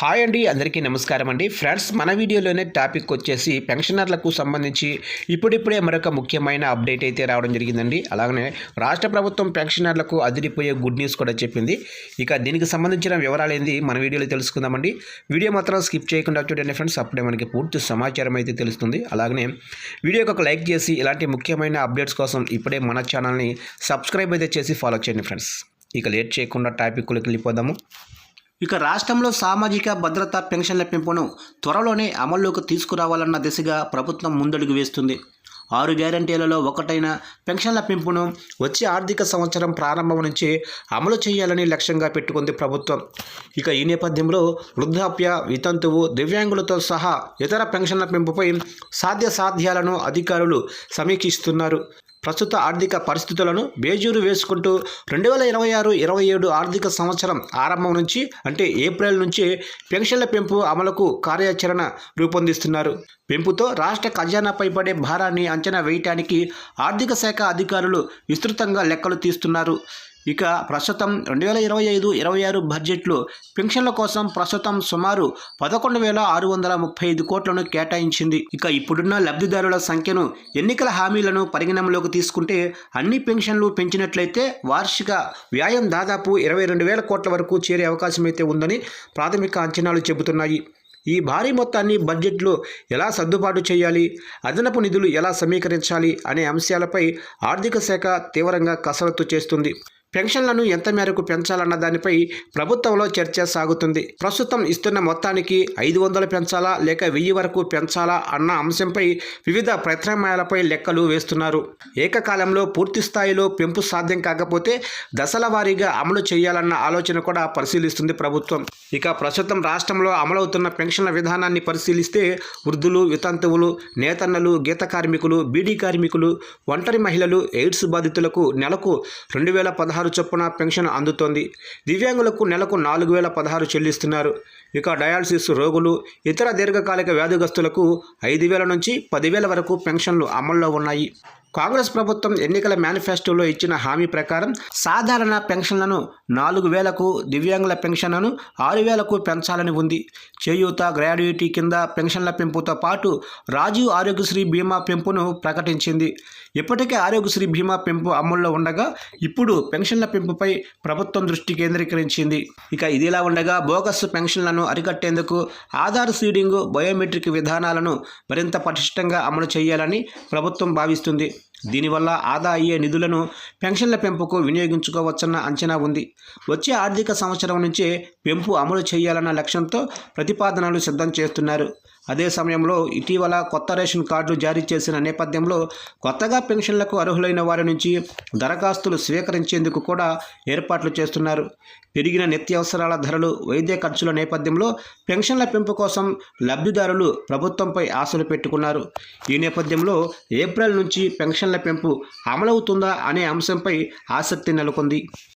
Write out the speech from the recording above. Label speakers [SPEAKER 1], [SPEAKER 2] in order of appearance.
[SPEAKER 1] Hi అండి అందరికీ నమస్కారం అండి. ఫ్రెండ్స్ మన వీడియోలోనే టాపిక్ వచ్చేసి పెన్షనర్లకు సంబంధించి ఇప్పుడిప్పుడే మరొక ముఖ్యమైన అప్డేట్ అయితే రావడం జరిగిందండి. అలాగనే రాష్ట్ర ప్రభుత్వం పెన్షనర్లకు అదిరిపోయే గుడ్ న్యూస్ కూడా చెప్పింది. ఇక దీనికి సంబంధించిన వివరాలు ఏంది మన వీడియోలో తెలుసుకుందామండి. వీడియో మాత్రం స్కిప్ చేయకుండా చూడండి ఫ్రెండ్స్ అప్పుడే మనకి పూర్తి సమాచారం అయితే తెలుస్తుంది. అలాగనే వీడియోకి ఒక లైక్ చేసి ఇలాంటి ముఖ్యమైన అప్డేట్స్ కోసం ఇప్పుడే మన ఛానల్ని సబ్స్క్రైబ్ అయితే చేసి ఫాలో చేయండి ఫ్రెండ్స్. ఇక లేట్ చేయకుండా టాపిక్లోకి వెళ్ళిపోదాము. ఇక రాష్ట్రంలో సామాజిక భద్రత పెన్షన్ల పెంపును త్వరలోనే అమల్లోకి తీసుకురావాలన్న దిశగా ప్రభుత్వం ముందడుగు వేస్తుంది. ఆరు గ్యారంటీలలో ఒకటైన పెన్షన్ల పెంపును వచ్చే ఆర్థిక సంవత్సరం ప్రారంభం నుంచి అమలు చేయాలని లక్ష్యంగా పెట్టుకుంది ప్రభుత్వం. ఇక ఈ నేపథ్యంలో వృద్ధాప్య వితంతువు దివ్యాంగులతో సహా ఇతర పెన్షన్ల పెంపుపై సాధ్య సాధ్యాలను అధికారులు సమీక్షిస్తున్నారు. ప్రస్తుత ఆర్థిక పరిస్థితులను బేజూరు వేసుకుంటూ రెండు వేల ఇరవై ఆరు ఇరవై ఏడు ఆర్థిక సంవత్సరం ఆరంభం నుంచి అంటే ఏప్రిల్ నుంచి పెన్షన్ల పెంపు అమలుకు కార్యాచరణ రూపొందిస్తున్నారు. పెంపుతో రాష్ట్ర ఖజానాపై పడే భారాన్ని అంచనా వేయటానికి ఆర్థిక శాఖ అధికారులు విస్తృతంగా లెక్కలు తీస్తున్నారు. ఇక ప్రస్తుతం రెండు వేల ఇరవై ఐదు ఇరవై ఆరు బడ్జెట్లో పెన్షన్ల కోసం ప్రస్తుతం సుమారు పదకొండు వేల ఆరు వందల ముప్పై ఐదు కోట్లను కేటాయించింది. ఇక ఇప్పుడున్న లబ్ధిదారుల సంఖ్యను ఎన్నికల హామీలను పరిగణనలోకి తీసుకుంటే అన్ని పెన్షన్లు పెంచినట్లయితే వార్షిక వ్యాయం దాదాపు ఇరవై రెండు వేల కోట్ల వరకు చేరే అవకాశం అయితే ఉందని ప్రాథమిక అంచనాలు చెబుతున్నాయి. ఈ భారీ మొత్తాన్ని బడ్జెట్లో ఎలా సర్దుబాటు చేయాలి అదనపు నిధులు ఎలా సమీకరించాలి అనే అంశాలపై ఆర్థిక శాఖ తీవ్రంగా కసరత్తు చేస్తుంది. పెన్షన్లను ఎంత మేరకు పెంచాలన్న దానిపై ప్రభుత్వంలో చర్చ సాగుతుంది. ప్రస్తుతం ఇస్తున్న మొత్తానికి ఐదు వందలు పెంచాలా లేక వెయ్యి వరకు పెంచాలా అన్న అంశంపై వివిధ ప్రత్యామ్నాయాలపై లెక్కలు వేస్తున్నారు. ఏకకాలంలో పూర్తి స్థాయిలో పెంపు సాధ్యం కాకపోతే దశల వారీగా అమలు చేయాలన్న ఆలోచన కూడా పరిశీలిస్తుంది ప్రభుత్వం. ఇక ప్రస్తుతం రాష్ట్రంలో అమలవుతున్న పెన్షన్ల విధానాన్ని పరిశీలిస్తే వృద్ధులు వితంతువులు నేతన్నలు గీత కార్మికులు బీడీ కార్మికులు ఒంటరి మహిళలు ఎయిడ్స్ బాధితులకు నెలకు రెండు వేల పదహారు చొప్పున పెన్షన్ అందుతోంది. దివ్యాంగులకు నెలకు నాలుగు వేల పదహారు చెల్లిస్తున్నారు. ఇక డయాలసిస్ రోగులు ఇతర దీర్ఘకాలిక వ్యాధిగ్రస్తులకు ఐదు వేల నుంచి పదివేల వరకు పెన్షన్లు అమల్లో ఉన్నాయి. కాంగ్రెస్ ప్రభుత్వం ఎన్నికల మేనిఫెస్టోలో ఇచ్చిన హామీ ప్రకారం సాధారణ పెన్షన్లను నాలుగు వేలకు దివ్యాంగుల పెన్షన్లను ఆరు వేలకు పెంచాలని ఉంది. చేయూత గ్రాడ్యుయేటీ కింద పెన్షన్ల పెంపుతో పాటు రాజీవ్ ఆరోగ్యశ్రీ బీమా పెంపును ప్రకటించింది. ఇప్పటికే ఆరోగ్యశ్రీ బీమా పెంపు అమల్లో ఉండగా ఇప్పుడు పెన్షన్ల పెంపుపై ప్రభుత్వం దృష్టి కేంద్రీకరించింది. ఇక ఇదిలా ఉండగా బోగస్ పెన్షన్లను అరికట్టేందుకు ఆధార్ సీడింగ్ బయోమెట్రిక్ విధానాలను మరింత పటిష్టంగా అమలు చేయాలని ప్రభుత్వం భావిస్తుంది. దీనివల్ల ఆదా అయ్యే నిధులను పెన్షన్ల పెంపుకు వినియోగించుకోవచ్చన్న అంచనా ఉంది. వచ్చే ఆర్థిక సంవత్సరం నుంచే పెంపు అమలు చేయాలన్న లక్ష్యంతో ప్రతిపాదనలు సిద్ధం చేస్తున్నారు. అదే సమయంలో ఇటీవల కొత్త రేషన్ కార్డులు జారీ చేసిన నేపథ్యంలో కొత్తగా పెన్షన్లకు అర్హులైన వారి నుంచి దరఖాస్తులు స్వీకరించేందుకు కూడా ఏర్పాట్లు చేస్తున్నారు. పెరిగిన నిత్యావసరాల ధరలు వైద్య ఖర్చుల నేపథ్యంలో పెన్షన్ల పెంపు కోసం లబ్ధిదారులు ప్రభుత్వంపై ఆశలు పెట్టుకున్నారు. ఈ నేపథ్యంలో ఏప్రిల్ నుంచి పెన్షన్ల పెంపు అమలవుతుందా అనే అంశంపై ఆసక్తి నెలకొంది.